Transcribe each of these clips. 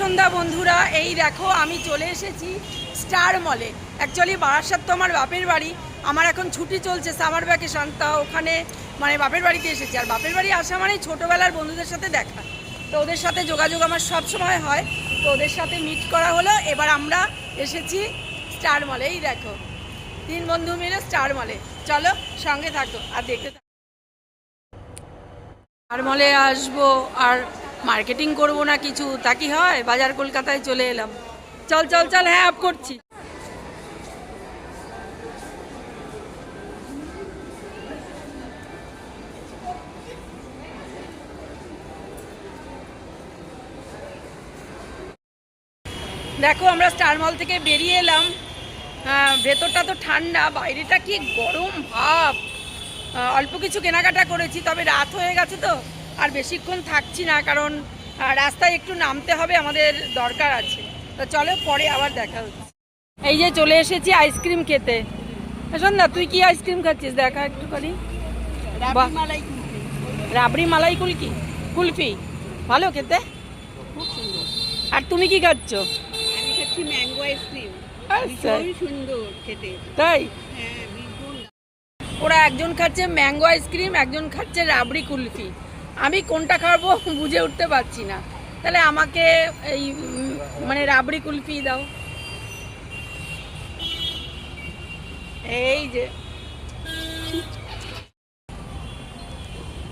সন্ধ্যা বন্ধুরা, এই দেখো আমি চলে এসেছি স্টার মলে অ্যাকচুয়ালি বারাসাত তো আমার বাপের বাড়ি, আমার এখন ছুটি চলছে সামার ভ্যাকেশন তা ওখানে মানে বাপের বাড়িতে এসেছি। আর বাপের বাড়ি আসা মানে ছোটোবেলার বন্ধুদের সাথে দেখা। তো ওদের সাথে যোগাযোগ আমার সব সময় হয়। তো ওদের সাথে মিট করা হলো, এবার আমরা এসেছি স্টার মলে এই দেখো, তিন বন্ধু মিলে স্টার মলে চলো সঙ্গে থাকো, আর দেখতে থাকো। আর মলে আসব, আর মার্কেটিং করব না কিছু, তা কি হয়? বাজার কলকাতায় চলে এলাম। চল চল চল হ্যাঁ আপ করছি। দেখো, আমরা স্টার মল থেকে বেরিয়ে এলাম। ভেতরটা তো ঠান্ডা, বাইরেটা কি গরম ভাব। অল্প কিছু কেনাকাটা করেছি, তবে রাত হয়ে গেছে তো। আর বেশিক্ষণ থাকছি না কারণ রাস্তায় একটু নামতে হবে আমাদের দরকার আছে। তো চলো পরে আবার দেখা হচ্ছে। এই যে চলে এসেছি আইসক্রিম খেতে। শোন না তুই কি আইসক্রিম খাচ্ছিস? দেখা একটু করি রাবড়ি মালাই কুলকি? কুলফি? ভালো খেতে? খুব সুন্দর। আর তুমি কি খাচ্ছ? আচ্ছা। সুন্দর খেতে। তাই? হ্যাঁ ওরা একজন খাচ্ছে ম্যাঙ্গো আইসক্রিম একজন খাচ্ছে রাবড়ি কুলফি। আমি কোনটা খাব বুঝে উঠতে পারছি না। তাহলে আমাকে এই মানে রাবড়ি কুলফি দাও। এই যে।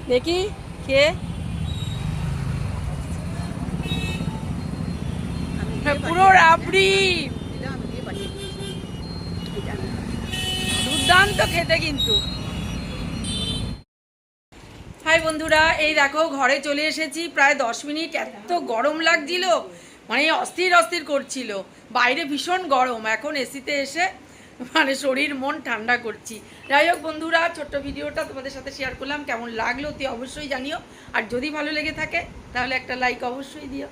দেখি কে হ্যাঁ, পুরো রাবড়ি। দুর্দান্ত খেতে কিন্তু। হাই বন্ধুরা, এই দেখো ঘরে চলে এসেছি, প্রায় দশ মিনিট। এত গরম লাগছিল মানে অস্থির অস্থির করছিল। বাইরে ভীষণ গরম, এখন এসিতে এসে মানে শরীর মন ঠান্ডা করছি। যাই হোক বন্ধুরা, ছোট্ট ভিডিওটা তোমাদের সাথে শেয়ার করলাম, কেমন লাগল তুই অবশ্যই জানিও। আর যদি ভালো লেগে থাকে, তাহলে একটা লাইক অবশ্যই দিও।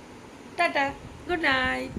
Tata good night